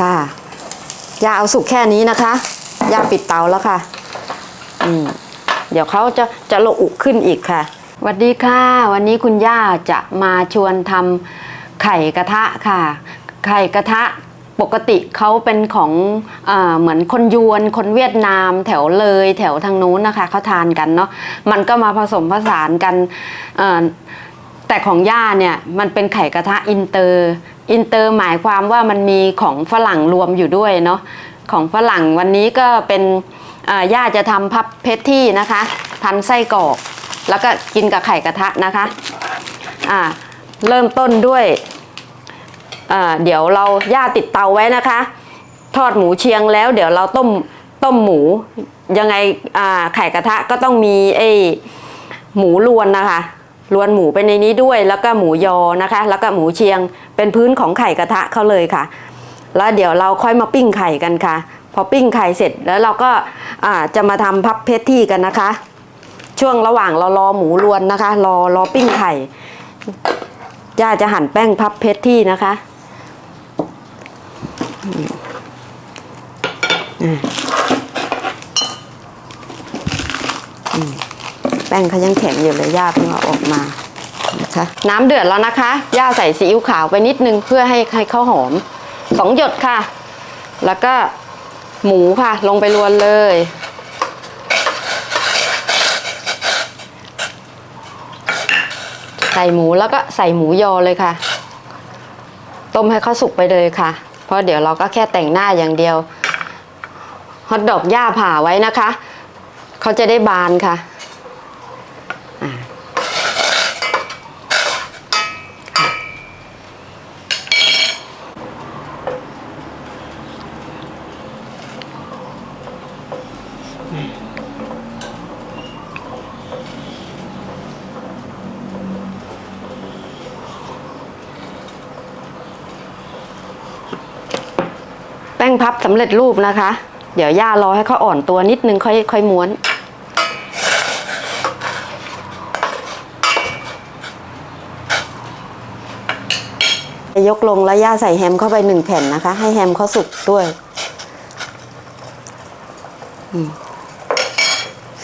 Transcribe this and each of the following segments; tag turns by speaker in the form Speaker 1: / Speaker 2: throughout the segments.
Speaker 1: ค่ะย่าเอาสุกแค่นี้นะคะย่าปิดเตาแล้วค่ะ อืมเดี๋ยวเขาจะจะระอุขึ้นอีกค่ะสวัสดีค่ะ วันนี้คุณย่าจะมาชวนทำไข่กระทะค่ะ ไข่กระทะปกติเขาเป็นของอเหมือนคนยวน คนเวียดนาม แถวเลยแถวทางนู้นนะคะเขาทานกันเนาะมันก็มาผสมผสานกันแต่ของย่าเนี่ยมันเป็นไข่กระทะอินเตอร์ อินเตอร์หมายความว่ามันมีของฝรั่งรวมอยู่ด้วยเนาะของฝรั่งวันนี้ก็เป็นย่าจะทำพับเพชรที่นะคะ พันไส้กรอกแล้วก็กินกับไข่กระทะนะคะอ่าเริ่มต้นด้วยอ่าเดี๋ยวเราย่าติดเตาไว้นะคะ ทอดหมูเชียงแล้ว เดี๋ยวเราต้มต้มหมูยังไงอ่าไข่กระทะก็ต้องมีไอ้หมูลวนนะคะ ลวนหมูไปในนี้ด้วย แล้วก็หมูยอนะคะ แล้วก็หมูเชียงเป็นพื้นของไข่กระทะเขาเลยค่ะ แล้วเดี๋ยวเราค่อยมาปิ้งไข่กันค่ะ พอปิ้งไข่เสร็จแล้วเราก็จะมาทำพับเพชรที่กันนะคะ ช่วงระหว่างเรารอหมูรวนนะคะ รอรอปิ้งไข่ย่าจะหั่นแป้งพับเพชรที่นะคะอืมอ่าอืม แป้งเขายังแข็งอยู่เลยย่าเพิ่งเอาออกมานะคะน้ำเดือดแล้วนะคะย่าใส่ซีอิ๊วขาวไปนิดนึงเพื่อให้ให้เขาหอมสองหยดค่ะ แล้วก็หมูค่ะ ลงไปรวนเลย ใส่หมูแล้วก็ใส่หมูยอเลยค่ะ ต้มให้เขาสุกไปเลยค่ะ เพราะเดี๋ยวเราก็แค่แต่งหน้าอย่างเดียวฮอทดอกย่าผ่าไว้นะคะ เขาจะได้บานค่ะ ป้งพับสำเร็จรูปนะคะ เดี๋ยวย่ารอให้เขาอ่อนตัวนิดนึงค่อยค่อยม้วน ยกลงแล้วย่าใส่แฮมเข้าไปหนึ่งแผ่นนะคะ ให้แฮมเขาสุกด้วย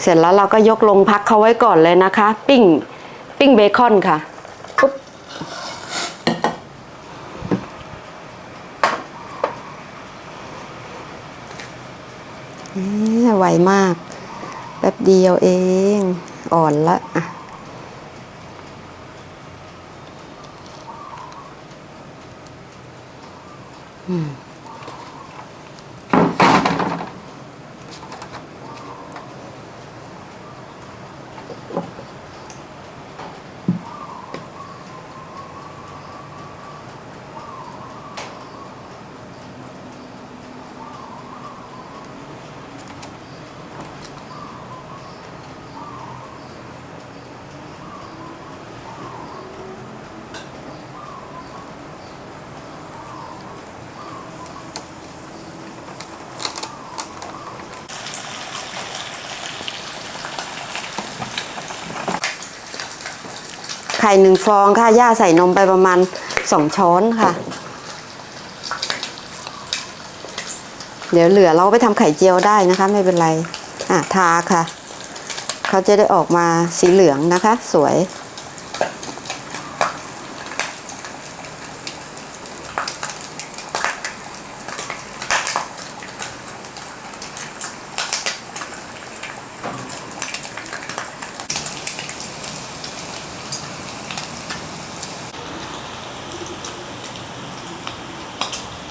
Speaker 1: เสร็จแล้วเราก็ยกลงพักเขาไว้ก่อนเลยนะคะ ปิ้งปิ้งเบคอนค่ะปุ๊บเอ๊ะ ไวมาก แป๊บเดียวเอง อ่อนละอะ ไข่หนึ่งฟองค่ะ ย่าใส่นมไปประมาณสองช้อนค่ะ เดี๋ยวเหลือเราไปทำไข่เจียวได้นะคะ ไม่เป็นไร อะ ทาค่ะ เขาจะได้ออกมาสีเหลืองนะคะ สวย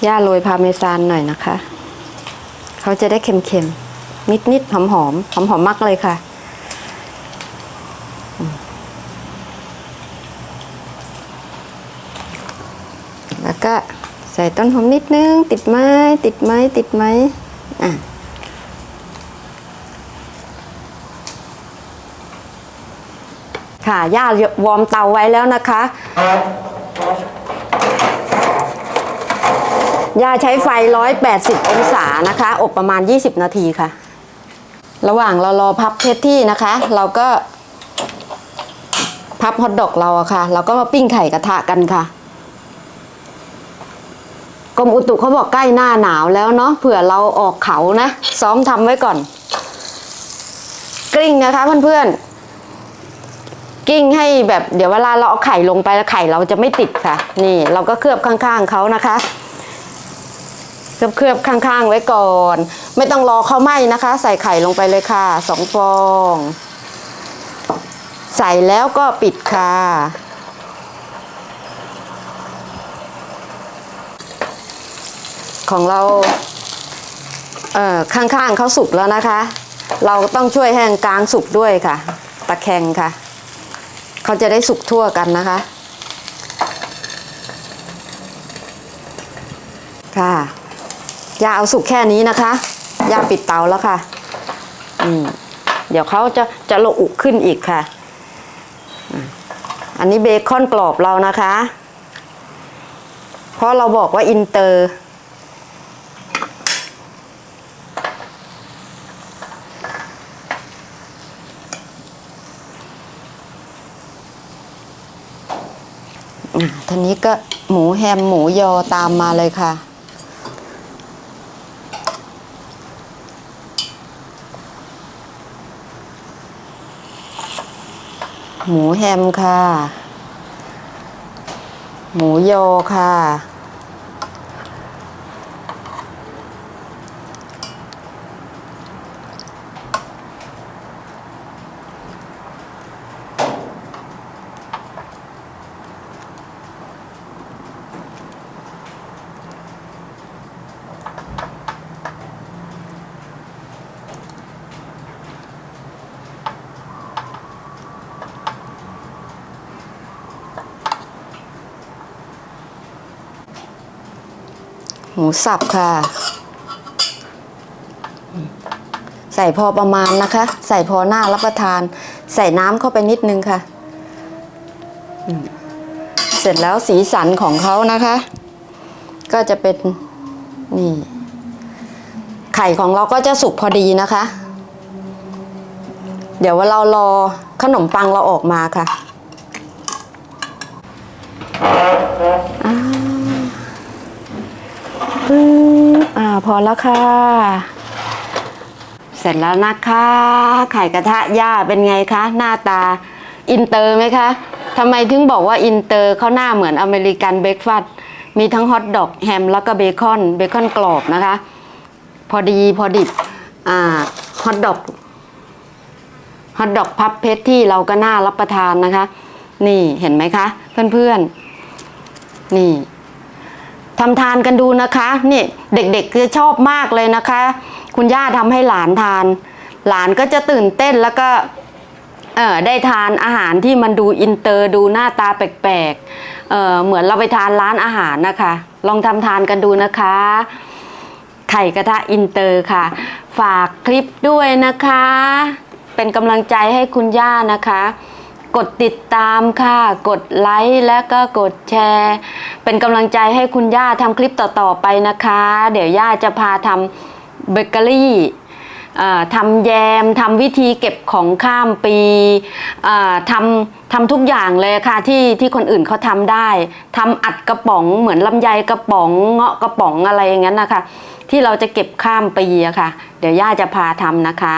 Speaker 1: ย่าโรยพาเมซานหน่อยนะคะ เขาจะได้เค็มๆ นิดๆ หอมๆ หอมๆ มากเลยค่ะ แล้วก็ใส่ต้นหอมนิดนึง ติดไม้ ติดไม้ ติดไม้อะค่ะ ย่าวอร์มเตาไว้แล้วนะคะ ยาใช้ไฟ 180 องศานะคะ อบประมาณ 20 นาทีค่ะ ระหว่างเรารอพับเพชรที่นะคะ เราก็ พับฮอทดอกเราอะค่ะ เราก็มาปิ้งไข่กระทะกันค่ะกรมอุตุเขาบอกใกล้หน้าหนาวแล้วเนาะเผื่อเราออกเขานะซ้อมทำไว้ก่อน กลิ้งนะคะเพื่อนๆกิ้งให้แบบเดี๋ยวเวลาเราเอาไข่ลงไปแล้วไข่เราจะไม่ติดค่ะ นี่เราก็เคลือบข้างๆเขานะคะ เคลือบเคลือบข้างๆไว้ก่อน ไม่ต้องรอเขาไหม้นะคะ ใส่ไข่ลงไปเลยค่ะสองฟอง ใส่แล้วก็ปิดค่ะของเราเอ่อข้างๆเขาสุกแล้วนะคะ เราต้องช่วยให้กลางสุกด้วยค่ะ ตะแคงค่ะ เขาจะได้สุกทั่วกันนะคะ ค่ะ ย่าเอาสุกแค่นี้นะคะย่าปิดเตาแล้วค่ะอืมเดี๋ยวเขาจะจะระอุขึ้นอีกค่ะ อันนี้เบคอนกรอบเรานะคะ เพราะเราบอกว่าอินเตอร์อะทีนี้ก็หมูแฮมหมูยอตามมาเลยค่ะ หมูแฮมค่ะ หมูยอค่ะ หมูสับค่ะ ใส่พอประมาณนะคะ ใส่พอหน้ารับประทาน ใส่น้ำเข้าไปนิดนึงค่ะ เสร็จแล้วสีสันของเขานะคะ ก็จะเป็นนี่ไข่ของเราก็จะสุกพอดีนะคะ เดี๋ยวว่าเรารอขนมปังเราออกมาค่ะ ปึ๊บอ่าพอแล้วค่ะ เสร็จแล้วนะคะ ไข่กระทะย่าเป็นไงคะ หน้าตาอินเตอร์ไหมคะทำไมถึงบอกว่าอินเตอร์เขาหน้าเหมือนอเมริกันเบรกฟาสต์มีทั้งฮอทดอกแฮมแล้วก็เบคอนเบคอนกรอบนะคะ พอดีพอดิบอ่าฮอทดอกฮอทดอกพับเพชรที่เราก็น่ารับประทานนะคะ นี่เห็นไหมคะ เพื่อนๆ นี่ ทำทานกันดูนะคะนี่เด็กๆจะชอบมากเลยนะคะ คุณย่าทำให้หลานทาน หลานก็จะตื่นเต้นแล้วก็เออได้ทานอาหารที่มันดูอินเตอร์ดูหน้าตาแปลกๆเออเหมือนเราไปทานร้านอาหารนะคะ ลองทำทานกันดูนะคะ ไข่กระทะอินเตอร์ค่ะ ฝากคลิปด้วยนะคะ เป็นกำลังใจให้คุณย่านะคะ กดติดตามค่ะ กดไลค์และก็กดแชร์ เป็นกำลังใจให้คุณย่าทำคลิปต่อๆไปนะคะ เดี๋ยวย่าจะพาทำเบเกอรี่ทำแยมทำวิธีเก็บของข้ามปีทำทำทุกอย่างเลยค่ะที่ที่คนอื่นเขาทำได้ทำอัดกระป๋องเหมือนลำไยกระป๋องเงาะกระป๋องอะไรอย่างนั้นนะคะ ที่เราจะเก็บข้ามปีอะค่ะ เดี๋ยวย่าจะพาทำนะคะ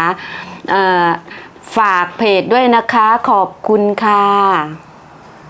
Speaker 1: ฝากเพจด้วยนะคะ ขอบคุณค่ะ